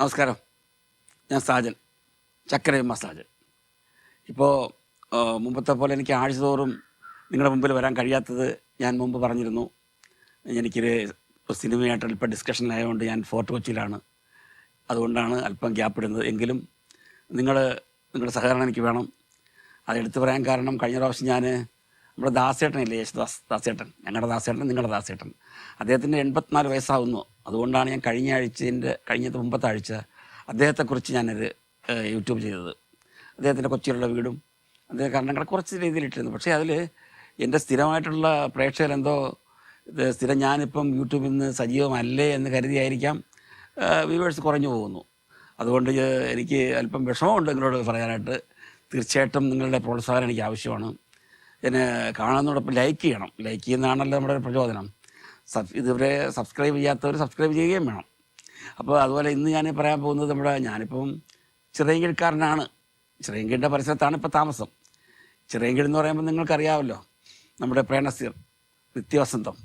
നമസ്കാരം. ഞാൻ സാജൻ. ചക്കരയമ്മ സാജൻ. ഇപ്പോൾ മുമ്പത്തെ പോലെ എനിക്ക് ആഴ്ച തോറും നിങ്ങളുടെ മുമ്പിൽ വരാൻ കഴിയാത്തത് ഞാൻ മുമ്പ് പറഞ്ഞിരുന്നു. എനിക്കൊരു സിനിമയായിട്ട് അല്പം ഡിസ്കഷനിലായതുകൊണ്ട് ഞാൻ ഫോർട്ട് കൊച്ചിയിലാണ്. അതുകൊണ്ടാണ് അല്പം ഗ്യാപ്പ് ഇടുന്നത്. എങ്കിലും നിങ്ങൾ നിങ്ങളുടെ സഹകരണം എനിക്ക് വേണം. അത് എടുത്തു പറയാൻ കാരണം കഴിഞ്ഞ പ്രാവശ്യം ഞാൻ നമ്മുടെ ദാസേട്ടനില്ലേ യേശുദാസ് ദാസേട്ടൻ? ഞങ്ങളുടെ ദാസേട്ടൻ നിങ്ങളുടെ ദാസേട്ടൻ. അദ്ദേഹത്തിന്റെ എൺപത്തിനാല് വയസ്സാവുന്നു. അതുകൊണ്ടാണ് ഞാൻ കഴിഞ്ഞ ആഴ്ചന്റെ കഴിഞ്ഞ മുമ്പത്തെ ആഴ്ച അദ്ദേഹത്തെക്കുറിച്ച് ഞാനൊരു യൂട്യൂബ് ചെയ്തത്. അദ്ദേഹത്തിന്റെ കൊച്ചിയിലുള്ള വീടും അദ്ദേഹം കാരണങ്ങളെ കുറച്ച് രീതിയിൽ ഇട്ടിരുന്നു പക്ഷേ അതിൽ എന്റെ സ്ഥിരമായിട്ടുള്ള പ്രേക്ഷകരെന്തോ സ്ഥിരം ഞാനിപ്പം യൂട്യൂബിൽ നിന്ന് സജീവമല്ലേ എന്ന് കരുതിയായിരിക്കാം വ്യൂവേഴ്സ് കുറഞ്ഞു പോകുന്നു. അതുകൊണ്ട് എനിക്ക് അല്പം വിഷമമുണ്ട് നിങ്ങളോട് പറയാനായിട്ട്. തീർച്ചയായിട്ടും നിങ്ങളുടെ പ്രോത്സാഹനം എനിക്ക് ആവശ്യമാണ്. എന്നെ കാണുന്നതോടൊപ്പം ലൈക്ക് ചെയ്യണം. ലൈക്ക് ചെയ്യുന്നതാണല്ലോ നമ്മുടെ പ്രചോദനം. സബ് ഇതുവരെ സബ്സ്ക്രൈബ് ചെയ്യാത്തവർ സബ്സ്ക്രൈബ് ചെയ്യുകയും വേണം. അപ്പോൾ അതുപോലെ ഇന്ന് ഞാൻ പറയാൻ പോകുന്നത് നമ്മുടെ ഞാനിപ്പം ചിറയൻകീഴ്ക്കാരനാണ് ചിറയൻകീഴിന്റെ പരിസരത്താണ് ഇപ്പോൾ താമസം. ചിറയൻകീഴ് എന്ന് പറയുമ്പോൾ നിങ്ങൾക്കറിയാമല്ലോ നമ്മുടെ പ്രേണസീർ നിത്യവസന്തം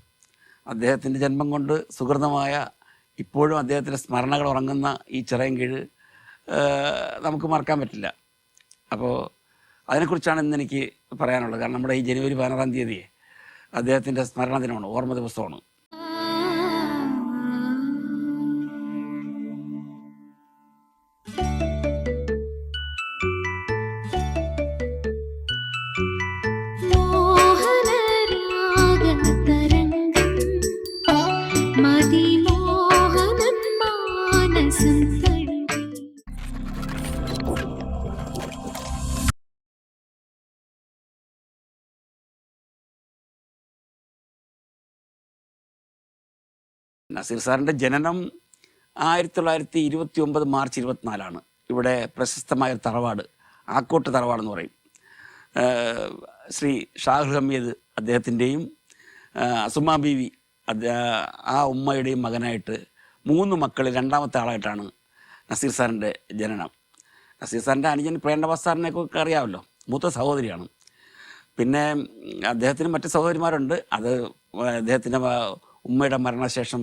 അദ്ദേഹത്തിന്റെ ജന്മം കൊണ്ട് സുഹൃതമായ ഇപ്പോഴും അദ്ദേഹത്തിന്റെ സ്മരണകൾ ഉറങ്ങുന്ന ഈ ചിറയൻകീഴ് നമുക്ക് മറക്കാൻ പറ്റില്ല. അപ്പോൾ അതിനെക്കുറിച്ചാണ് ഇന്ന് എനിക്ക് പറയാനുള്ളത്. കാരണം നമ്മുടെ ഈ ജനുവരി പതിനാറാം തീയതിയെ അദ്ദേഹത്തിന്റെ സ്മരണ ദിനമാണ് ഓർമ്മ ദിവസമാണ്. നസീർ സാറിന്റെ ജനനം ആയിരത്തി തൊള്ളായിരത്തി ഇരുപത്തി ഒമ്പത് മാർച്ച് ഇരുപത്തിനാലാണ്. ഇവിടെ പ്രശസ്തമായ തറവാട് ആക്കോട്ട് തറവാടെന്ന് പറയും. ശ്രീ ഷാഹുൽ ഹമീദ് അദ്ദേഹത്തിന്റെയും അസുമ ബീവി ആ ഉമ്മയുടെയും മകനായിട്ട് മൂന്ന് മക്കൾ രണ്ടാമത്തെ ആളായിട്ടാണ് നസീർ സാറിന്റെ ജനനം. നസീർ സാറിന്റെ അനുജൻ പ്രേണ്ടവാസ് സാറിനെ ഒക്കെ അറിയാമല്ലോ മൂത്ത സഹോദരിയാണ്. പിന്നെ അദ്ദേഹത്തിന് മറ്റ് സഹോദരിമാരുണ്ട്. അത് അദ്ദേഹത്തിന്റെ ഉമ്മയുടെ മരണശേഷം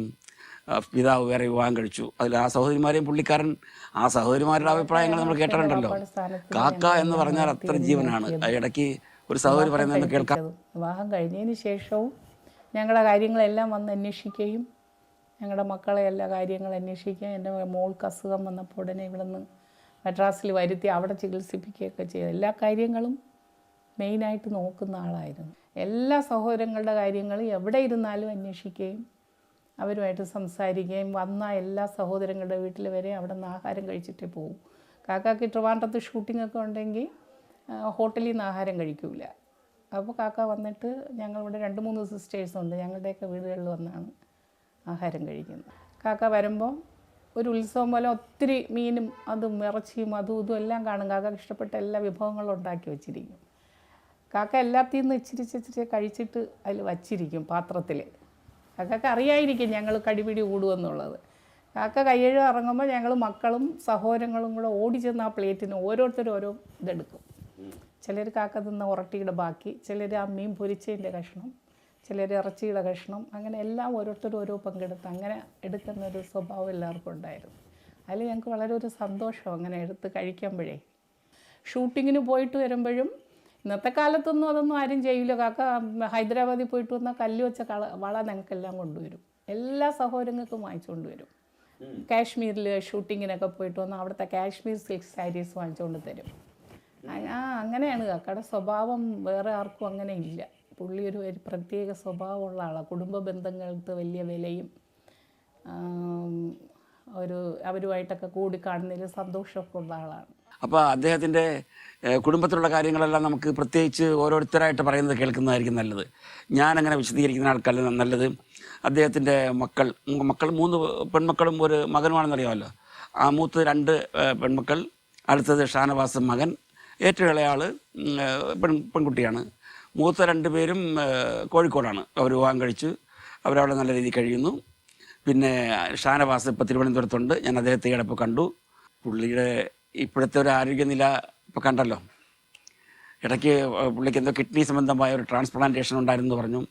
പിതാവ് വേറെ വിവാഹം കഴിച്ചു. അതിൽ ആ സഹോദരിമാരെയും പുള്ളിക്കാരൻ ആ സഹോദരിമാരുടെ അഭിപ്രായങ്ങൾ നമ്മൾ കേട്ടിട്ടുണ്ടല്ലോ. കാക്ക എന്ന് പറഞ്ഞാൽ അത്ര ജീവനാണ്. ഇടയ്ക്ക് ഒരു സഹോദരി പറയുന്നത് കേൾക്കാം. വിവാഹം കഴിഞ്ഞതിന് ശേഷവും ഞങ്ങളുടെ കാര്യങ്ങളെല്ലാം വന്ന് അന്വേഷിക്കുകയും ഞങ്ങളുടെ മക്കളെ എല്ലാ കാര്യങ്ങളും അന്വേഷിക്കുകയും എന്റെ മോൾക്ക് അസുഖം വന്നപ്പോൾ ഉടനെ ഇവിടെ നിന്ന് മദ്രാസിൽ വരുത്തി അവിടെ ചികിത്സിപ്പിക്കുകയൊക്കെ ചെയ്തു. എല്ലാ കാര്യങ്ങളും മെയിനായിട്ട് നോക്കുന്ന ആളായിരുന്നു. എല്ലാ സഹോദരങ്ങളുടെ കാര്യങ്ങളും എവിടെ ഇരുന്നാലും അന്വേഷിക്കുകയും അവരുമായിട്ട് സംസാരിക്കുകയും വന്ന എല്ലാ സഹോദരങ്ങളുടെ വീട്ടിൽ വരെ അവിടെ നിന്ന് ആഹാരം കഴിച്ചിട്ടേ പോകും. കാക്കാക്ക് ട്രിവാൻഡ്രത്ത് ഷൂട്ടിംഗ് ഒക്കെ ഉണ്ടെങ്കിൽ ഹോട്ടലിൽ നിന്ന് ആഹാരം കഴിക്കില്ല അപ്പോൾ കാക്ക വന്നിട്ട് ഞങ്ങളിവിടെ രണ്ട് മൂന്ന് സിസ്റ്റേഴ്സ് ഉണ്ട്. ഞങ്ങളുടെയൊക്കെ വീടുകളിൽ വന്നാണ് ആഹാരം കഴിക്കുന്നത്. കാക്ക വരുമ്പോൾ ഒരു ഉത്സവം പോലെ ഒത്തിരി മീനും അതും ഇറച്ചിയും അതും ഇതും എല്ലാം കാണും. കാക്കക്ക് ഇഷ്ടപ്പെട്ട എല്ലാ വിഭവങ്ങളും ഉണ്ടാക്കി വെച്ചിരിക്കും. കാക്ക എല്ലാത്തിൽ നിന്ന് ഇച്ചിരി ഇച്ചിരി കഴിച്ചിട്ട് അതിൽ വച്ചിരിക്കും പാത്രത്തിൽ കാക്കക്ക് അറിയായിരിക്കും ഞങ്ങൾ കടിപിടി കൂടുമെന്നുള്ളത് കാക്ക കയ്യഴ ഇറങ്ങുമ്പോൾ ഞങ്ങൾ മക്കളും സഹോദരങ്ങളും കൂടെ ഓടി ചെന്ന് ആ പ്ലേറ്റിന് ഓരോരുത്തരും ഓരോ ഇതെടുക്കും. ചിലർ കാക്ക തിന്ന ഉറട്ടിയുടെ ബാക്കി ചിലർ ആ മീൻ പൊരിച്ചതിന്റെ കഷ്ണം ചിലർ ഇറച്ചിയുടെ കഷ്ണം അങ്ങനെ എല്ലാം ഓരോരുത്തരും ഓരോ പങ്കെടുത്ത് അങ്ങനെ എടുക്കുന്ന ഒരു സ്വഭാവം എല്ലാവർക്കും ഉണ്ടായിരുന്നു. അതിൽ ഞങ്ങൾക്ക് വളരെ ഒരു സന്തോഷം അങ്ങനെ എടുത്ത് കഴിക്കുമ്പോഴേ. ഷൂട്ടിങ്ങിന് പോയിട്ട് വരുമ്പോഴും ഇന്നത്തെ കാലത്തൊന്നും അതൊന്നും ആരും ചെയ്യില്ല കാക്ക ഹൈദരാബാദിൽ പോയിട്ട് വന്നാൽ കല്ല് വെച്ച കള വള ഞങ്ങൾക്കെല്ലാം കൊണ്ടുവരും. എല്ലാ സഹോദരങ്ങൾക്കും വാങ്ങിച്ചു കൊണ്ടുവരും. കാശ്മീരിൽ ഷൂട്ടിങ്ങിനൊക്കെ പോയിട്ട് വന്നാൽ അവിടുത്തെ കാശ്മീർ സിൽക്ക് സാരീസ് വാങ്ങിച്ചുകൊണ്ട് തരും. ആ- അങ്ങനെയാണ് കാക്കയുടെ സ്വഭാവം. വേറെ ആർക്കും അങ്ങനെ ഇല്ല. പുള്ളി ഒരു പ്രത്യേക സ്വഭാവമുള്ള ആളാണ് കുടുംബ ബന്ധങ്ങൾക്ക് വലിയ വിലയും ഒരു അവരുമായിട്ടൊക്കെ കൂടി കാണുന്നതിൽ സന്തോഷമൊക്കെ ഉള്ള ആളാണ് അപ്പോൾ അദ്ദേഹത്തിന്റെ കുടുംബത്തിലുള്ള കാര്യങ്ങളെല്ലാം നമുക്ക് പ്രത്യേകിച്ച് ഓരോരുത്തരായിട്ട് പറയുന്നത് കേൾക്കുന്നതായിരിക്കും നല്ലത്. അങ്ങനെ വിശദീകരിക്കുന്ന ആൾക്കല്ല നല്ലത്. അദ്ദേഹത്തിന്റെ മക്കൾ മക്കൾ മൂന്ന് പെൺമക്കളും ഒരു മകനുമാണെന്ന് അറിയാമല്ലോ ആ മൂത്ത രണ്ട് പെൺമക്കൾ അടുത്തത് ഷാനവാസ് മകൻ ഏറ്റവും ഇളയാൾ പെൺ പെൺകുട്ടിയാണ്. മൂത്ത രണ്ട് പേരും കോഴിക്കോടാണ്. അവർ വിവാഹം കഴിച്ചു. അവരവിടെ നല്ല രീതിയിൽ കഴിയുന്നു. പിന്നെ ഷാനവാസ് ഇപ്പോൾ തിരുവനന്തപുരത്തുണ്ട്. ഞാൻ അദ്ദേഹത്തെ ഈടപ്പോൾ കണ്ടു. പുള്ളിയുടെ ഇപ്പോഴത്തെ ഒരു ആരോഗ്യനില ഇപ്പോൾ കണ്ടല്ലോ. ഇടയ്ക്ക് പുള്ളിക്ക് എന്തോ കിഡ്നി സംബന്ധമായ ഒരു ട്രാൻസ്പ്ലാന്റേഷൻ ഉണ്ടായിരുന്നു പറഞ്ഞു.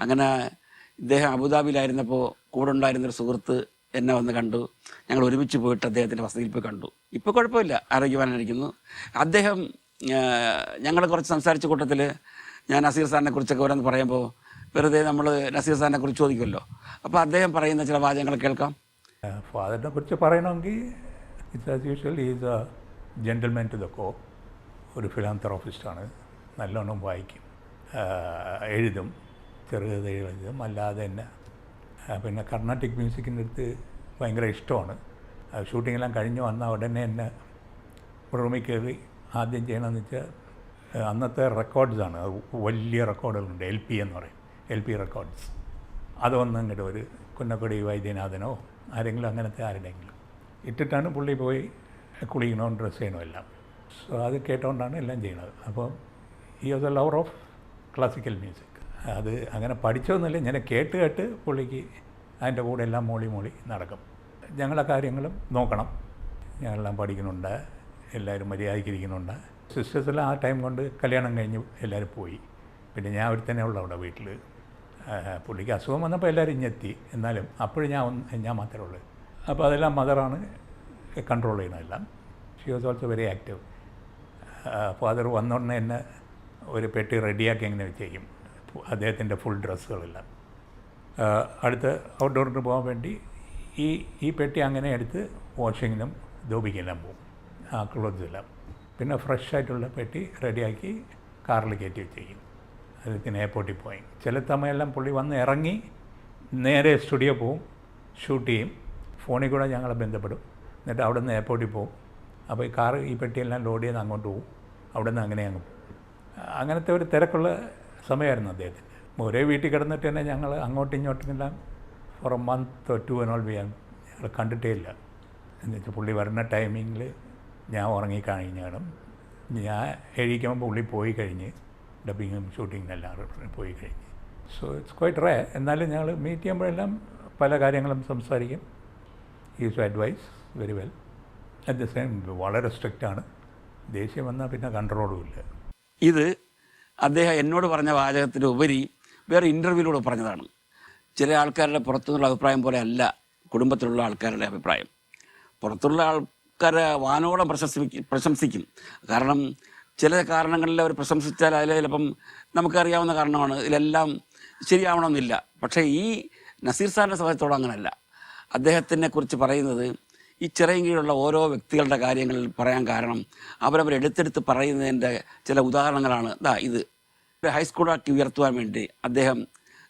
അങ്ങനെ ഇദ്ദേഹം അബുദാബിയിലായിരുന്നപ്പോൾ കൂടെ ഉണ്ടായിരുന്നൊരു സുഹൃത്ത് എന്നെ വന്ന് കണ്ടു. ഞങ്ങൾ ഒരുമിച്ച് പോയിട്ട് അദ്ദേഹത്തിന്റെ വസതിയിൽ പോയി കണ്ടു. ഇപ്പോൾ കുഴപ്പമില്ല. ആരോഗ്യവാനായിരിക്കുന്നു. അദ്ദേഹം ഞങ്ങൾ കുറച്ച് സംസാരിച്ച കൂട്ടത്തിൽ ഞാൻ അസീർ സാറിനെ കുറിച്ചൊക്കെ ഓരോന്ന് പറയുമ്പോൾ വെറുതെ നമ്മൾ നസീർ സാറിനെ കുറിച്ച് ചോദിക്കുമല്ലോ. അപ്പോൾ അദ്ദേഹം പറയുന്ന ചില വാചകങ്ങൾ കേൾക്കാം. ഫാദറിനെ കുറിച്ച് പറയണമെങ്കിൽ it's as is a to the കോ. ഒരു ഫിലാന്ത്രോഫിസ്റ്റാണ് നല്ലോണം വായിക്കും. എഴുതും. ചെറുകഥ എഴുതും. അല്ലാതെ തന്നെ പിന്നെ കർണാട്ടിക് മ്യൂസിക്കിന്റെ അടുത്ത് ഭയങ്കര ഇഷ്ടമാണ്. ഷൂട്ടിങ്ങെല്ലാം കഴിഞ്ഞ് വന്ന ഉടനെ തന്നെ റൂമിൽ കയറി ആദ്യം ചെയ്യണമെന്ന് വെച്ചാൽ അന്നത്തെ റെക്കോർഡ്സാണ്. വലിയ റെക്കോർഡുകളുണ്ട്. എൽ പി എന്ന് പറയും. എൽ പി റെക്കോർഡ്സ് അതൊന്നും അങ്ങോട്ട് ഒരു കുന്നക്കൊടി വൈദ്യനാഥനോ ആരെങ്കിലും അങ്ങനത്തെ ആരുടെങ്കിലും ഇട്ടിട്ടാണ് പുള്ളി പോയി കുളിക്കണോ ഡ്രസ്സ് ചെയ്യണോ എല്ലാം. സോ അത് കേട്ടോണ്ടാണ് എല്ലാം ചെയ്യണത്. അപ്പോൾ ഈ was a lover of classical music അത് അങ്ങനെ പഠിച്ചതൊന്നുമില്ല. ഞാൻ കേട്ട് കേട്ട് പുള്ളിക്ക് അതിന്റെ കൂടെ എല്ലാം മോളി മോളി നടക്കും. ഞങ്ങളെ കാര്യങ്ങളും നോക്കണം. ഞങ്ങളെല്ലാം പഠിക്കുന്നുണ്ട്. എല്ലാവരും മര്യാദയ്ക്ക് ഇരിക്കുന്നുണ്ട് സിസ്റ്റേഴ്സെല്ലാം ആ ടൈം കൊണ്ട് കല്യാണം കഴിഞ്ഞ് എല്ലാവരും പോയി. പിന്നെ ഞാൻ ഒരു തന്നെ ഉള്ളു അവിടെ വീട്ടിൽ പുള്ളിക്ക് അസുഖം വന്നപ്പോൾ എല്ലാവരും ഇഞ്ഞെത്തി എന്നാലും അപ്പോഴും ഞാൻ ഞാൻ മാത്രമേ ഉള്ളൂ. അപ്പോൾ അതെല്ലാം മദറാണ് കൺട്രോൾ ചെയ്യുന്നതെല്ലാം. She was also very active father വന്നോടനെ എന്നെ ഒരു പെട്ടി റെഡിയാക്കി എങ്ങനെ വെച്ചേക്കും. അദ്ദേഹത്തിന്റെ ഫുൾ ഡ്രസ്സുകളെല്ലാം. അടുത്ത് ഔട്ട്ഡോറിന് പോകാൻ വേണ്ടി ഈ ഈ പെട്ടി അങ്ങനെ എടുത്ത് വാഷിങ്ങിനും ധോപിക്കെല്ലാം പോകും. ആ ക്ലോത്ത്സ് എല്ലാം പിന്നെ ഫ്രഷ് ആയിട്ടുള്ള പെട്ടി റെഡിയാക്കി കാറിൽ കയറ്റി വെച്ചേക്കും. അദ്ദേഹത്തിന് എയർപോർട്ടിൽ പോയി. ചില സമയമെല്ലാം പുള്ളി വന്ന് ഇറങ്ങി നേരെ സ്റ്റുഡിയോ പോവും ഷൂട്ട് ചെയ്യും. ഫോണിൽ കൂടെ ഞങ്ങളെ ബന്ധപ്പെടും. എന്നിട്ട് അവിടെ നിന്ന് എയർപോർട്ടിൽ പോവും. അപ്പോൾ ഈ കാറ് ഈ പെട്ടിയെല്ലാം ലോഡ് ചെയ്ത് അങ്ങോട്ട് പോകും അവിടെ നിന്ന് അങ്ങനെ അങ്ങ് പോകും അങ്ങനത്തെ ഒരു തിരക്കുള്ള സമയമായിരുന്നു അദ്ദേഹത്തിന്. ഒരേ വീട്ടിൽ കിടന്നിട്ട് തന്നെ ഞങ്ങൾ അങ്ങോട്ടും ഇങ്ങോട്ടും എല്ലാം for a month two and all ചെയ്യാൻ ഞങ്ങൾ കണ്ടിട്ടേ ഇല്ല. എന്ന് വെച്ചാൽ പുള്ളി വരുന്ന ടൈമിങ്ങിൽ ഞാൻ ഉറങ്ങി കഴിഞ്ഞാണ് ഞാൻ എഴുതിക്കുമ്പോൾ പുള്ളി പോയി കഴിഞ്ഞ് ഡബിങ്ങും ഷൂട്ടിങ്ങും എല്ലാം പോയി കഴിഞ്ഞ്. സോ ഇറ്റ്സ് ക്വൈറ്റ് റേ എന്നാലും ഞങ്ങൾ മീറ്റ് ചെയ്യുമ്പോഴെല്ലാം പല കാര്യങ്ങളും സംസാരിക്കും. Is advice very well at the same വളരെ സ്ട്രിക്റ്റാണ് ദേഷ്യം വന്നാൽ പിന്നെ കൺട്രോളും ഇല്ല. ഇത് അദ്ദേഹം എന്നോട് പറഞ്ഞ വാചകത്തിന് ഉപരി വേറെ ഇന്റർവ്യൂവിലൂടെ പറഞ്ഞതാണ്. ചില ആൾക്കാരുടെ പുറത്തുനിന്നുള്ള അഭിപ്രായം പോലെ അല്ല കുടുംബത്തിലുള്ള ആൾക്കാരുടെ അഭിപ്രായം. പുറത്തുള്ള ആൾക്കാരെ വാനോളം പ്രശംസിക്കും പ്രശംസിക്കും. കാരണം ചില കാരണങ്ങളിൽ അവർ പ്രശംസിച്ചാൽ അതിൽ ചിലപ്പം നമുക്കറിയാവുന്ന കാരണമാണ്. ഇതിലെല്ലാം ശരിയാവണമെന്നില്ല. പക്ഷേ ഈ നസീർ സാറിന്റെ സമയത്തോട് അങ്ങനല്ല. അദ്ദേഹത്തിനെ കുറിച്ച് പറയുന്നത് ഈ ചെറിയ കീഴുള്ള ഓരോ വ്യക്തികളുടെ കാര്യങ്ങൾ പറയാൻ കാരണം അവരവർ എടുത്തെടുത്ത് പറയുന്നതിന്റെ ചില ഉദാഹരണങ്ങളാണ്. ദാ ഇത്. ഹൈസ്കൂളാക്കി ഉയർത്തുവാൻ വേണ്ടി അദ്ദേഹം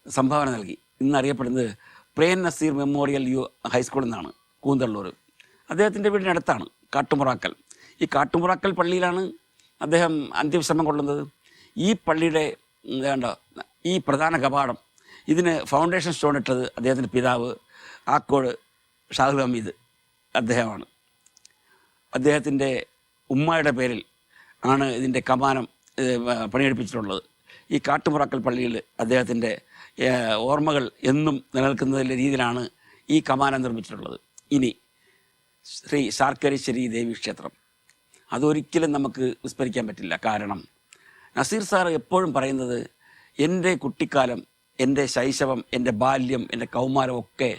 സംഭാവന നൽകി. ഇന്നറിയപ്പെടുന്നത് Prem Nazir memorial U high school എന്നാണ് കൂന്തള്ളൂർ. അദ്ദേഹത്തിന്റെ വീടിനടുത്താണ് കാട്ടുമുറാക്കൽ. ഈ കാട്ടുമുറാക്കൽ പള്ളിയിലാണ് അദ്ദേഹം അന്ത്യവിശ്രമം കൊള്ളുന്നത്? ഈ പള്ളിയുടെ വേണ്ട ഈ പ്രധാന കപാടം ഇതിന് ഫൗണ്ടേഷൻ സ്റ്റോൺ ഇട്ടത് അദ്ദേഹത്തിന്റെ പിതാവ് ആക്കോട് ഷാഹുൽ ഹമീദ് അദ്ദേഹമാണ്. അദ്ദേഹത്തിന്റെ ഉമ്മയുടെ പേരിൽ ആണ് ഇതിന്റെ കമാനം പണിയെടുപ്പിച്ചിട്ടുള്ളത്. ഈ കാട്ടുമുറാക്കൽ പള്ളിയിൽ അദ്ദേഹത്തിന്റെ ഓർമ്മകൾ എന്നും നിലനിൽക്കുന്നതിന്റെ രീതിയിലാണ് ഈ കമാനം നിർമ്മിച്ചിട്ടുള്ളത്. ഇനി ശ്രീ ശാർക്കരശ്ശേരി ദേവി ക്ഷേത്രം അതൊരിക്കലും നമുക്ക് വിസ്മരിക്കാൻ പറ്റില്ല. കാരണം നസീർ സാർ എപ്പോഴും പറയുന്നത് എന്റെ കുട്ടിക്കാലം എന്റെ ശൈശവം എന്റെ ബാല്യം എന്റെ കൗമാരം ഒക്കെ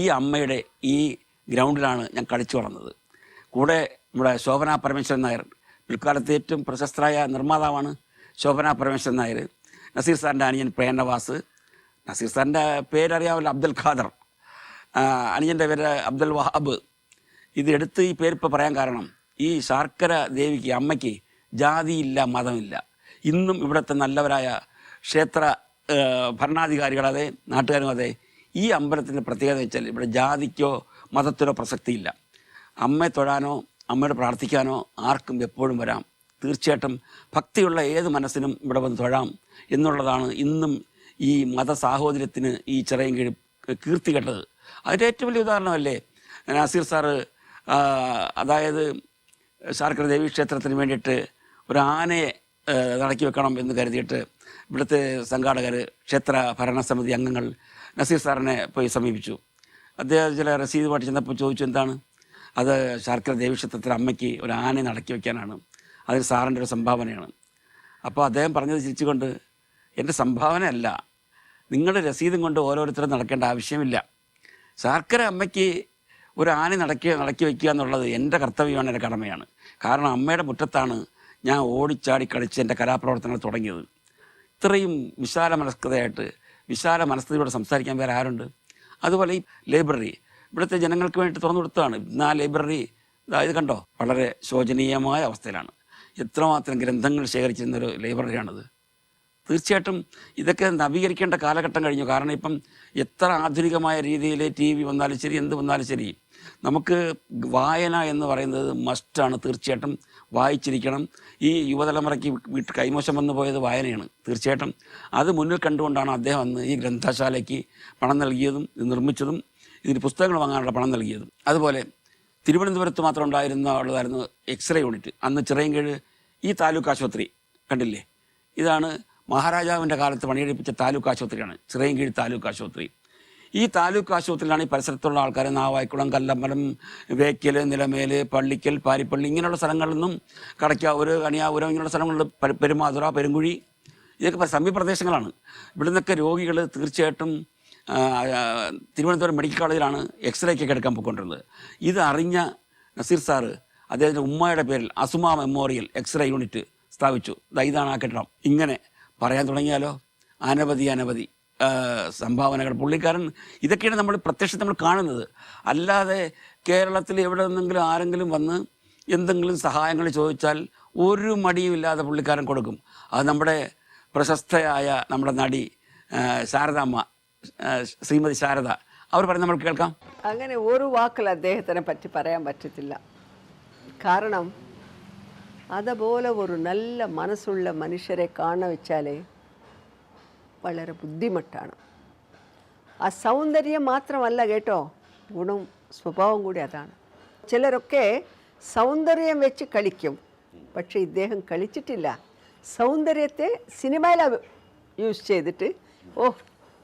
ഈ അമ്മയുടെ ഈ ഗ്രൗണ്ടിലാണ് ഞാൻ കളിച്ചു വളർന്നത്. കൂടെ നമ്മുടെ ശോഭന പരമേശ്വരൻ നായർ പിൽക്കാലത്ത് ഏറ്റവും പ്രശസ്തരായ നിർമ്മാതാവാണ് ശോഭന പരമേശ്വരൻ നായർ. നസീർ സാറിന്റെ അനിയൻ പ്രേംനവാസ് നസീർ സാറിന്റെ പേരറിയാവല്ലോ അബ്ദുൽ ഖാദർ അനിയന്റെ പേര് അബ്ദുൽ വഹാബ്. ഇത് എടുത്ത് ഈ പേരിപ്പോൾ പറയാൻ കാരണം ഈ ശർക്കര ദേവിക്ക് അമ്മയ്ക്ക് ജാതിയില്ല മതമില്ല. ഇന്നും ഇവിടുത്തെ നല്ലവരായ ക്ഷേത്ര ഭരണാധികാരികൾ അതെ നാട്ടുകാരും അതെ ഈ അമ്പലത്തിന്റെ പ്രത്യേകത വെച്ചാൽ ഇവിടെ ജാതിക്കോ മതത്തിനോ പ്രസക്തിയില്ല. അമ്മയെ തൊഴാനോ അമ്മയോട് പ്രാർത്ഥിക്കാനോ ആർക്കും എപ്പോഴും വരാം. തീർച്ചയായിട്ടും ഭക്തിയുള്ള ഏത് മനസ്സിനും ഇവിടെ വന്ന് തൊഴാം എന്നുള്ളതാണ് ഇന്നും ഈ മത സാഹോദര്യത്തിന് ഈ ചിറയും കീഴ് കീർത്തി കെട്ടത്. അതിന്റെ ഏറ്റവും വലിയ ഉദാഹരണമല്ലേ? നാസീർ സാറ് അതായത് ശാർക്കര ദേവി ക്ഷേത്രത്തിന് വേണ്ടിയിട്ട് ഒരു ആനയെ നടക്കി വെക്കണം എന്ന് കരുതിയിട്ട് ഇവിടുത്തെ സംഘാടകർ ക്ഷേത്ര ഭരണസമിതി അംഗങ്ങൾ നസീർ സാറിനെ പോയി സമീപിച്ചു. അദ്ദേഹം ചില രസീതുമായിട്ട് ചെന്നപ്പോൾ ചോദിച്ചു എന്താണ്? അത് ശാർക്കര ദേവി ക്ഷേത്രത്തിലെ അമ്മയ്ക്ക് ഒരു ആനയെ നടക്കി വെക്കാനാണ്. അതിന് സാറിന്റെ ഒരു സംഭാവനയാണ്. അപ്പോൾ അദ്ദേഹം പറഞ്ഞത് ചിരിച്ചുകൊണ്ട് എന്റെ സംഭാവനയല്ല. നിങ്ങളുടെ രസീതും കൊണ്ട് ഓരോരുത്തരും നടക്കേണ്ട ആവശ്യമില്ല. ശർക്കര അമ്മയ്ക്ക് ഒരു ആന നടക്കി നടക്കി വയ്ക്കുക എന്നുള്ളത് എന്റെ കർത്തവ്യമാണ് എന്റെ കടമയാണ്. കാരണം അമ്മയുടെ മുറ്റത്താണ് ഞാൻ ഓടിച്ചാടി കളിച്ച് എന്റെ കലാപ്രവർത്തനങ്ങൾ തുടങ്ങിയത്. ഇത്രയും വിശാല മനസ്കതയായിട്ട് വിശാല മനസ്ഥിതിയോടെ സംസാരിക്കാൻ വേറെ ആരുണ്ട്? അതുപോലെ ഈ ലൈബ്രറി ഇവിടുത്തെ ജനങ്ങൾക്ക് വേണ്ടി തുറന്നു കൊടുത്തതാണ്. ഇന്ന് ആ ലൈബ്രറി ഇത് കണ്ടോ? വളരെ ശോചനീയമായ അവസ്ഥയിലാണ്. എത്രമാത്രം ഗ്രന്ഥങ്ങൾ ശേഖരിച്ചിരുന്ന ഒരു ലൈബ്രറിയാണിത്. തീർച്ചയായിട്ടും ഇതൊക്കെ നവീകരിക്കേണ്ട കാലഘട്ടം കഴിഞ്ഞു. കാരണം ഇപ്പം എത്ര ആധുനികമായ രീതിയിൽ ടി വി വന്നാലും ശരി എന്ത് വന്നാലും ശരി നമുക്ക് വായന എന്ന് പറയുന്നത് മസ്റ്റാണ് തീർച്ചയായിട്ടും. വായിച്ചിരിക്കണം. ഈ യുവതലമുറയ്ക്ക് വീട്ട് കൈമോശം വന്നു പോയത് വായനയാണ് തീർച്ചയായിട്ടും. അത് മുന്നിൽ കണ്ടുകൊണ്ടാണ് അദ്ദേഹം അന്ന് ഈ ഗ്രന്ഥശാലയ്ക്ക് പണം നൽകിയതും ഇത് നിർമ്മിച്ചതും ഇതിന് പുസ്തകങ്ങൾ വാങ്ങാനുള്ള പണം നൽകിയതും. അതുപോലെ തിരുവനന്തപുരത്ത് മാത്രം ഉണ്ടായിരുന്ന ഉള്ളതായിരുന്നു എക്സ്റേ യൂണിറ്റ് അന്ന് ചിറയൻകീഴ് ഈ താലൂക്ക് ആശുപത്രി കണ്ടില്ലേ? ഇതാണ് മഹാരാജാവിന്റെ കാലത്ത് പണിയെടുപ്പിച്ച താലൂക്ക് ആശുപത്രിയാണ് ചിറയൻകീഴ് താലൂക്ക് ആശുപത്രി. ഈ താലൂക്ക് ആശുപത്രിയിലാണ് ഈ പരിസരത്തുള്ള ആൾക്കാരെ നാവായിക്കുളം കല്ലമ്പലം വേക്കൽ നിലമേൽ പള്ളിക്കൽ പാരിപ്പള്ളി ഇങ്ങനെയുള്ള സ്ഥലങ്ങളിൽ നിന്നും കടയ്ക്കാവൂർ കണിയാവൂരം ഇങ്ങനെയുള്ള സ്ഥലങ്ങളിൽ പെരുമാതുറ പെരുങ്കുഴി ഇതൊക്കെ സമീപപ്രദേശങ്ങളാണ് ഇവിടെ നിന്നൊക്കെ രോഗികൾ തീർച്ചയായിട്ടും തിരുവനന്തപുരം മെഡിക്കൽ കോളേജിലാണ് എക്സ്റേക്കൊക്കെ എടുക്കാൻ പോയിക്കൊണ്ടിരുന്നത്. ഇത് അറിഞ്ഞ നസീർ സാറ് അദ്ദേഹത്തിന്റെ ഉമ്മയുടെ പേരിൽ അസുമ മെമ്മോറിയൽ എക്സ്റേ യൂണിറ്റ് സ്ഥാപിച്ചു. ഇതാണ് ആ കെട്ടിടം. ഇങ്ങനെ പറയാൻ തുടങ്ങിയാലോ? അനവധി അനവധി. സംഭാവനകൾ. പുള്ളിക്കാരൻ ഇതൊക്കെയാണ് നമ്മൾ പ്രത്യക്ഷം നമ്മൾ കാണുന്നത്. അല്ലാതെ കേരളത്തിൽ എവിടെ നിന്നെങ്കിലും ആരെങ്കിലും വന്ന് എന്തെങ്കിലും സഹായങ്ങൾ ചോദിച്ചാൽ ഒരു മടിയുമില്ലാതെ പുള്ളിക്കാരൻ കൊടുക്കും. അത് നമ്മുടെ പ്രശസ്തയായ നമ്മുടെ നടി ശാരദാമ്മ ശ്രീമതി ശാരദ. അവർ പറഞ്ഞ് നമ്മൾ കേൾക്കാം. അങ്ങനെ ഒരു വാക്കിൽ അദ്ദേഹത്തിനെ പറ്റി പറയാൻ പറ്റത്തില്ല. കാരണം അതുപോലെ ഒരു നല്ല മനസ്സുള്ള മനുഷ്യരെ കാണ വെച്ചാലേ വളരെ ബുദ്ധിമുട്ടാണ്. ആ സൗന്ദര്യം മാത്രമല്ല കേട്ടോ ഗുണം സ്വഭാവം കൂടി അതാണ്. ചിലരൊക്കെ സൗന്ദര്യം വെച്ച് കളിക്കും പക്ഷേ ഇദ്ദേഹം കളിച്ചിട്ടില്ല. സൗന്ദര്യത്തെ സിനിമയിൽ യൂസ് ചെയ്തിട്ട് ഓ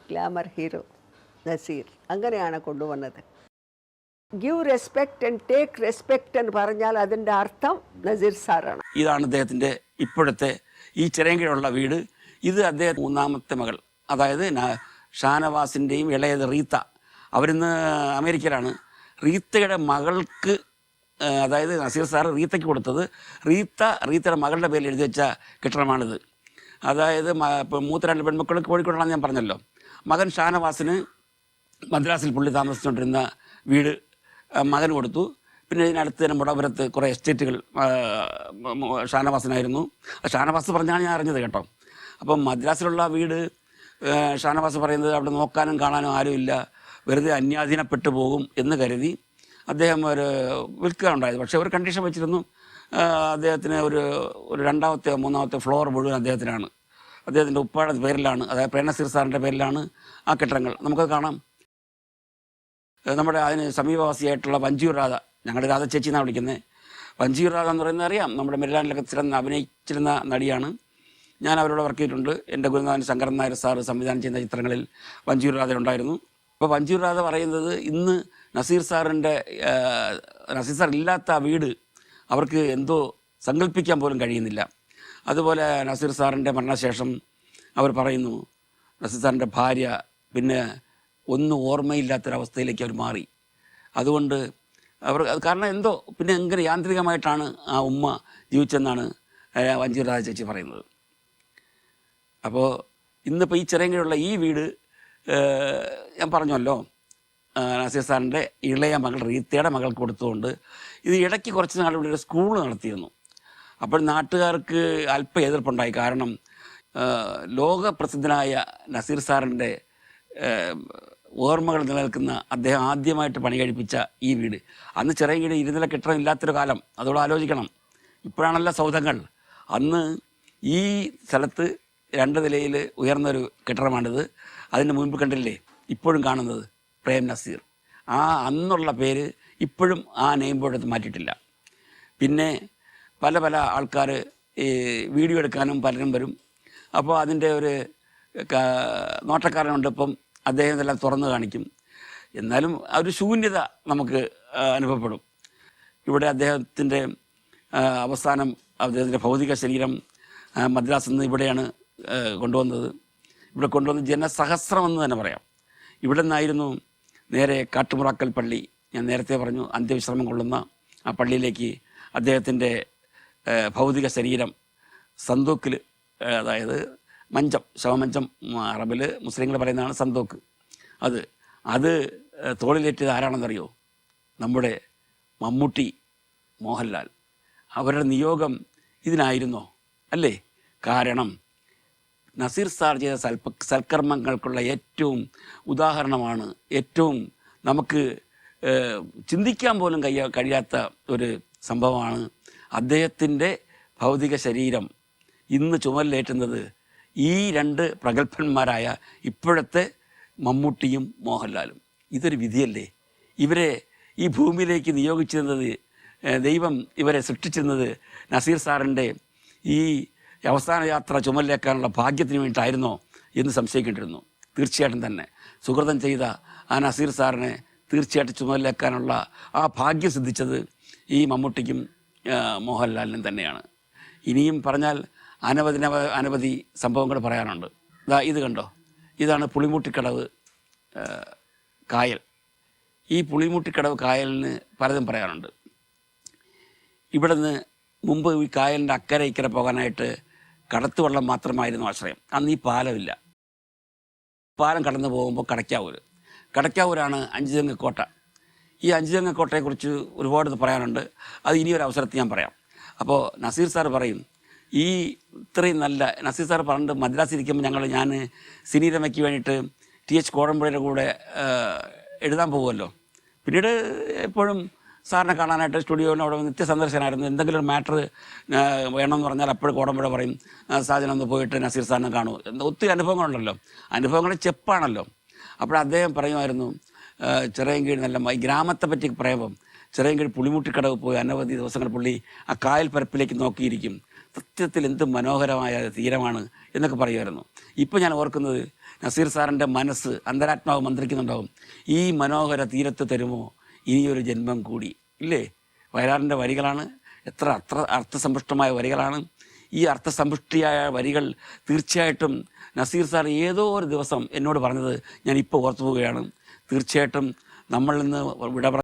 ഗ്ലാമർ ഹീറോ നസീർ അങ്ങനെയാണ് കൊണ്ടുവന്നത്. Give respect and take respect എന്ന് പറഞ്ഞാൽ അതിന്റെ അർത്ഥം നസീർ സാറാണ്. ഇതാണ് അദ്ദേഹത്തിന്റെ ഇപ്പോഴത്തെ ഈ ചിറയൻകീഴുള്ള വീട്. ഇത് അദ്ദേഹം മൂന്നാമത്തെ മകൾ. അതായത് ഷാനവാസിന്റെയും ഇളയത് റീത്ത. അവരിന്ന് അമേരിക്കയിലാണ്. റീത്തയുടെ മകൾക്ക് അതായത് നസീർ സാർ റീത്തയ്ക്ക് കൊടുത്തത്. റീത്ത റീത്തയുടെ മകളുടെ പേരിൽ എഴുതി വെച്ച കെട്ടിടമാണിത്. അതായത് മൂത്ത രണ്ട് പെൺമക്കൾ കോഴിക്കോടാണെന്ന് ഞാൻ പറഞ്ഞല്ലോ. മകൻ ഷാനവാസിന് മദ്രാസിൽ പുള്ളി താമസിച്ചുകൊണ്ടിരുന്ന വീട് മകൻ കൊടുത്തു. പിന്നെ ഇതിനടുത്ത് തന്നെ മുടപുരത്ത് കുറേ എസ്റ്റേറ്റുകൾ ഷാനവാസിനായിരുന്നു. ഷാനവാസ് പറഞ്ഞാണ് ഞാൻ അറിഞ്ഞത് കേട്ടോ. അപ്പം മദ്രാസിലുള്ള വീട് ഷാനവാസ് പറയുന്നത് അവിടെ നോക്കാനും കാണാനും ആരുമില്ല. വെറുതെ അന്യാധീനപ്പെട്ടു പോകും എന്ന് കരുതി അദ്ദേഹം ഒരു വിൽക്കുക ഉണ്ടായത് പക്ഷേ ഒരു കണ്ടീഷൻ വെച്ചിരുന്നു. അദ്ദേഹത്തിന് ഒരു ഒരു രണ്ടാമത്തെ മൂന്നാമത്തെ ഫ്ലോർ മുഴുവൻ അദ്ദേഹത്തിനാണ്. അദ്ദേഹത്തിന്റെ ഉപ്പാടെ പേരിലാണ് അതായത് പ്രേണസീർ സാറിന്റെ പേരിലാണ് ആ കെട്ടിടങ്ങൾ. നമുക്കത് കാണാം. നമ്മുടെ അതിന് സമീപവാസിയായിട്ടുള്ള വഞ്ചിയൂർ രാധ ഞങ്ങളുടെ രാധ ചേച്ചി എന്നാണ് വിളിക്കുന്നത്. വഞ്ചിയൂർ രാധ എന്ന് പറയുന്നത് അറിയാം. നമ്മുടെ മെരിലാൻഡിലൊക്കെ സ്ഥിരം അഭിനയിച്ചിരുന്ന നടിയാണ്. ഞാൻ അവരോട് വർക്ക് ചെയ്തിട്ടുണ്ട്. എന്റെ ഗുരുനാഥൻ ശങ്കരൻ നായർ സാറ് സംവിധാനം ചെയ്യുന്ന ചിത്രങ്ങളിൽ വഞ്ചൂർ രാധ ഉണ്ടായിരുന്നു. അപ്പോൾ വഞ്ചൂർ രാധ പറയുന്നത് ഇന്ന് നസീർ സാറിന്റെ നസീർ സാർ ഇല്ലാത്ത ആ വീട് അവർക്ക് എന്തോ സങ്കല്പിക്കാൻ പോലും കഴിയുന്നില്ല. അതുപോലെ നസീർ സാറിന്റെ മരണശേഷം അവർ പറയുന്നു നസീർ സാറിന്റെ ഭാര്യ പിന്നെ ഒന്നും ഓർമ്മയില്ലാത്തൊരവസ്ഥയിലേക്ക് അവർ മാറി. അതുകൊണ്ട് അവർ കാരണം എന്തോ പിന്നെ എങ്ങനെ യാന്ത്രികമായിട്ടാണ് ആ ഉമ്മ ജീവിച്ചെന്നാണ് വഞ്ചൂർ വഞ്ചി രാജ ചേച്ചി പറയുന്നത്. അപ്പോൾ ഇന്നിപ്പോൾ ഈ ചെറിയങ്കിലുള്ള ഈ വീട് ഞാൻ പറഞ്ഞല്ലോ നസീർ സാറിന്റെ ഇളയ മകൾ റീത്തയുടെ മകൾക്ക് കൊടുത്തുകൊണ്ട് ഇത് ഇടയ്ക്ക് കുറച്ച് നാൾ ഇവിടെ ഒരു സ്കൂൾ നടത്തിയിരുന്നു. അപ്പോൾ നാട്ടുകാർക്ക് അല്പം എതിർപ്പുണ്ടായി. കാരണം ലോക ലോകപ്രസിദ്ധനായ നസീർ സാറിന്റെ ഓർമ്മകൾ നിലനിൽക്കുന്ന അദ്ദേഹം ആദ്യമായിട്ട് പണി കഴിപ്പിച്ച ഈ വീട്. അന്ന് ചെറിയ വീട് ഇരുനില കെട്ടിടം ഇല്ലാത്തൊരു കാലം. അതോടെ ആലോചിക്കണം. ഇപ്പോഴാണല്ലോ സൗധങ്ങൾ. അന്ന് ഈ സ്ഥലത്ത് രണ്ട് നിലയിൽ ഉയർന്നൊരു കെട്ടിടമാണിത്. അതിന് മുൻപ് കണ്ടില്ലേ? ഇപ്പോഴും കാണുന്നത് പ്രേം നസീർ. ആ അന്നുള്ള പേര് ഇപ്പോഴും ആ നെയിം ബോർഡത്ത് മാറ്റിയിട്ടില്ല. പിന്നെ പല പല ആൾക്കാർ ഈ വീഡിയോ എടുക്കാനും പലരും വരും. അപ്പോൾ അതിന്റെ ഒരു നോട്ടക്കാരനുണ്ട്. ഇപ്പം അദ്ദേഹം ഇതെല്ലാം തുറന്നു കാണിക്കും. എന്നാലും ആ ഒരു ശൂന്യത നമുക്ക് അനുഭവപ്പെടും. ഇവിടെ അദ്ദേഹത്തിന്റെ അവസാനം അദ്ദേഹത്തിന്റെ ഭൗതിക ശരീരം മദ്രാസിൽ നിന്ന് ഇവിടെയാണ് കൊണ്ടുവന്നത്. ഇവിടെ കൊണ്ടുവന്ന ജനസഹസ്രം എന്ന് തന്നെ പറയാം. ഇവിടെ നിന്നായിരുന്നു നേരെ കാട്ടുമുറാക്കൽ പള്ളി. ഞാൻ നേരത്തെ പറഞ്ഞു അന്ത്യവിശ്രമം കൊള്ളുന്ന ആ പള്ളിയിലേക്ക് അദ്ദേഹത്തിന്റെ ഭൗതിക ശരീരം സന്തൂക്കിൽ അതായത് മഞ്ചം ശവമഞ്ചം അറബിൽ മുസ്ലിങ്ങൾ പറയുന്നതാണ് സന്തോക്ക്. അത് അത് തോളിലേറ്റത് ആരാണെന്നറിയോ? നമ്മുടെ മമ്മൂട്ടി മോഹൻലാൽ. അവരുടെ നിയോഗം ഇതിനായിരുന്നോ? അല്ലേ? കാരണം നസീർ സാർ ചെയ്ത സൽപ സൽക്കർമ്മങ്ങൾക്കുള്ള ഏറ്റവും ഉദാഹരണമാണ് ഏറ്റവും നമുക്ക് ചിന്തിക്കാൻ പോലും കഴിയ കഴിയാത്ത ഒരു സംഭവമാണ് അദ്ദേഹത്തിന്റെ ഭൗതിക ശരീരം ഇന്ന് ചുമലിലേറ്റുന്നത് ഈ രണ്ട് പ്രഗത്ഭന്മാരായ ഇപ്പോഴത്തെ മമ്മൂട്ടിയും മോഹൻലാലും. ഇതൊരു വിധിയല്ലേ? ഇവരെ ഈ ഭൂമിയിലേക്ക് നിയോഗിച്ചിരുന്നത് ദൈവം ഇവരെ സൃഷ്ടിച്ചിരുന്നത് നസീർ സാറിന്റെ ഈ അവസാന യാത്ര ചുമലിലേക്കാനുള്ള ഭാഗ്യത്തിന് വേണ്ടിയിട്ടായിരുന്നോ എന്ന് സംശയിക്കേണ്ടിരുന്നു തീർച്ചയായിട്ടും തന്നെ. സുഹൃതം ചെയ്ത ആ നസീർ സാറിനെ തീർച്ചയായിട്ടും ചുമലിലേക്കാനുള്ള ആ ഭാഗ്യം സിദ്ധിച്ചത് ഈ മമ്മൂട്ടിക്കും മോഹൻലാലിനും തന്നെയാണ്. ഇനിയും പറഞ്ഞാൽ അനവധി അനവധി സംഭവങ്ങൾ പറയാനുണ്ട്. ഇതാ ഇത് കണ്ടോ? ഇതാണ് പുളിമുട്ടിക്കടവ് കായൽ. ഈ പുളിമുട്ടിക്കടവ് കായലിന് പലതും പറയാനുണ്ട്. ഇവിടുന്ന് മുമ്പ് ഈ കായലിന്റെ അക്കരെ ഇക്കരെ പോകാനായിട്ട് കടത്തുവള്ളം മാത്രമായിരുന്നു ആശ്രയം. അന്ന് ഈ പാലമില്ല. പാലം കടന്നു പോകുമ്പോൾ കടയ്ക്കാവൂർ കടയ്ക്കാവൂരാണ് അഞ്ചുതെങ്ങ് കോട്ട ഈ അഞ്ചുതെങ്ങ് കോട്ടയെക്കുറിച്ച് ഒരുപാട് പറയാനുണ്ട്. അത് ഇനിയൊരു അവസരത്തിൽ ഞാൻ പറയാം. അപ്പോൾ നസീർ സാർ പറയും ഈ ഇത്രയും നല്ല നസീർ സാർ പറഞ്ഞിട്ട് മദ്രാസിൽ ഇരിക്കുമ്പോൾ ഞങ്ങൾ ഞാൻ സിനിരമയ്ക്ക് വേണ്ടിയിട്ട് ടി എച്ച് കോടമ്പുഴയുടെ കൂടെ എഴുതാൻ പോകുമല്ലോ പിന്നീട് എപ്പോഴും സാറിനെ കാണാനായിട്ട് സ്റ്റുഡിയോയിൽ അവിടെ നിത്യ സന്ദർശനമായിരുന്നു എന്തെങ്കിലും ഒരു മാറ്റർ വേണമെന്ന് പറഞ്ഞാൽ അപ്പോഴും കോടമ്പുഴ പറയും സാജനം ഒന്ന് പോയിട്ട് നസീർ സാറിനെ കാണൂ. ഒത്തിരി അനുഭവങ്ങളുണ്ടല്ലോ. അനുഭവങ്ങൾ ചെപ്പാണല്ലോ. അപ്പോൾ അദ്ദേഹം പറയുമായിരുന്നു ചിറയൻകീഴ് നല്ല ഈ ഗ്രാമത്തെ പറ്റി പറയുമ്പം ചിറയൻകീഴ് പുളിമുട്ടിക്കടവ് പോയി അനവധി ദിവസങ്ങൾ പുള്ളി ആ കായൽ പരപ്പിലേക്ക് നോക്കിയിരിക്കും. സത്യത്തിൽ എന്ത് മനോഹരമായ തീരമാണ് എന്നൊക്കെ പറയുമായിരുന്നു. ഇപ്പോൾ ഞാൻ ഓർക്കുന്നത് നസീർ സാറിന്റെ മനസ്സ് അന്തരാത്മാവ് മന്ത്രിക്കുന്നുണ്ടാവും. ഈ മനോഹര തീരത്ത് തരുമോ? ഇനിയൊരു ജന്മം കൂടി. ഇല്ലേ? വയലാറിന്റെ വരികളാണ്. എത്ര അത്ര അർത്ഥസമ്പുഷ്ടമായ വരികളാണ്. ഈ അർത്ഥസമ്പുഷ്ടിയായ വരികൾ തീർച്ചയായിട്ടും നസീർ സാർ ഏതോ ഒരു ദിവസം എന്നോട് പറഞ്ഞത് ഞാൻ ഇപ്പോൾ ഓർത്തു പോവുകയാണ് തീർച്ചയായിട്ടും നമ്മളിൽ നിന്ന് വിട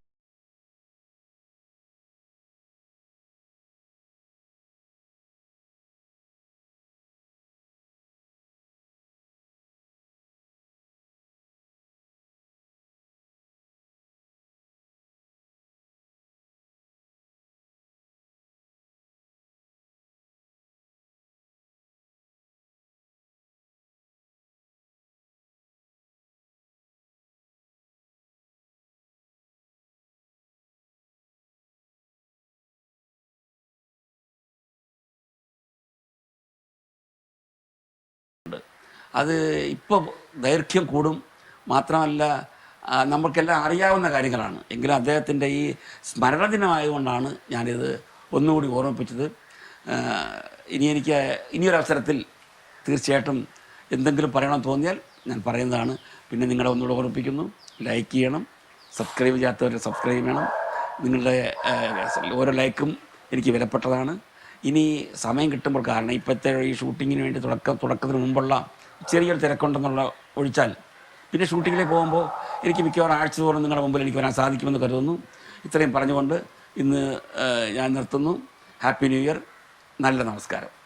അത് ഇപ്പോൾ ദൈർഘ്യം കൂടും. മാത്രമല്ല നമുക്കെല്ലാം അറിയാവുന്ന കാര്യങ്ങളാണ്. എങ്കിലും അദ്ദേഹത്തിന്റെ ഈ സ്മരണ ദിനമായതുകൊണ്ടാണ് ഞാനിത് ഒന്നുകൂടി ഓർമ്മിപ്പിച്ചത്. ഇനി എനിക്ക് ഇനിയൊരവസരത്തിൽ തീർച്ചയായിട്ടും എന്തെങ്കിലും പറയണം തോന്നിയാൽ ഞാൻ പറയുന്നതാണ്. പിന്നെ നിങ്ങളെ ഒന്നുകൂടെ ഓർമ്മിപ്പിക്കുന്നു. ലൈക്ക് ചെയ്യണം. സബ്സ്ക്രൈബ് ചെയ്യാത്തവർ സബ്സ്ക്രൈബ് ചെയ്യണം. നിങ്ങളുടെ ഓരോ ലൈക്കും എനിക്ക് വിലപ്പെട്ടതാണ്. ഇനി സമയം കിട്ടുമ്പോൾ കാരണം ഇപ്പോഴത്തെ ഈ ഷൂട്ടിങ്ങിന് വേണ്ടി തുടക്കം തുടക്കത്തിന് മുമ്പുള്ള ചെറിയൊരു തിരക്കുണ്ടെന്നുള്ള ഒഴിച്ചാൽ പിന്നെ ഷൂട്ടിങ്ങിലേക്ക് പോകുമ്പോൾ എനിക്ക് മിക്കവാറും ആഴ്ച തോറും നിങ്ങളുടെ മുമ്പിൽ എനിക്ക് വരാൻ സാധിക്കുമെന്ന് കരുതുന്നു. ഇത്രയും പറഞ്ഞുകൊണ്ട് ഇന്ന് ഞാൻ നിർത്തുന്നു. Happy new year. നല്ല നമസ്കാരം.